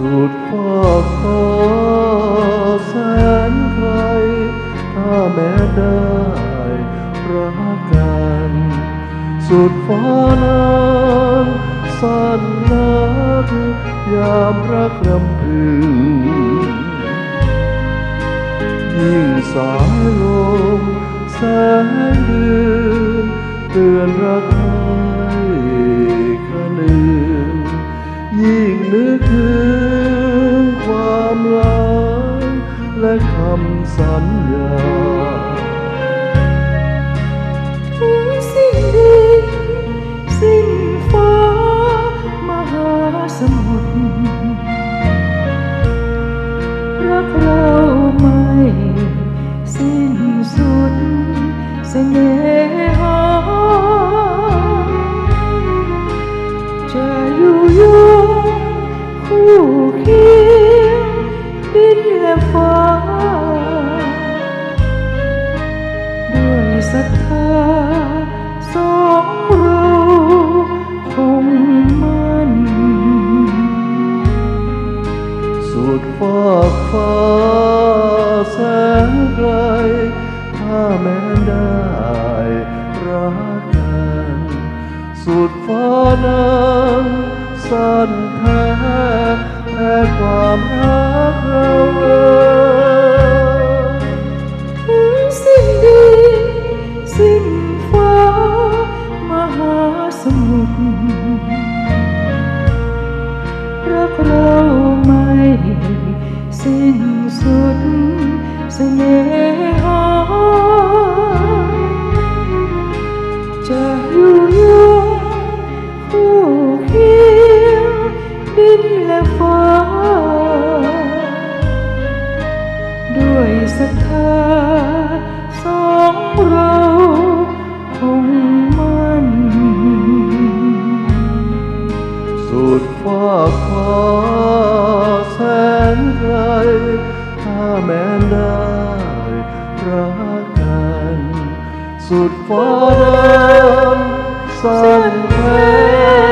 สุดขอบขอแสนไกลถ้าแม้ได้รักกัน สุดฟ้านานสั้นนักยามรักรำพึงยิ่งสายลมแสนเดือนเตือนรัก และคำสัญญาถึงสิ้นดินสิ้นฟ้ามหาสมุทรรัก ศรัทธาสองเราคงมั่น สุดฟากฟ้าแสนไกล ถ้าแม้นได้รักกัน สุดฟ้านั้นสั้นแท้แท้ความรักเรา สิ้นสุดเสน่หาจะอยู่ยงคู่เคียงดินและฟ้า ด้วยศรัทธาสองเราคงมั่นสุดฟากฟ้า Father, Son.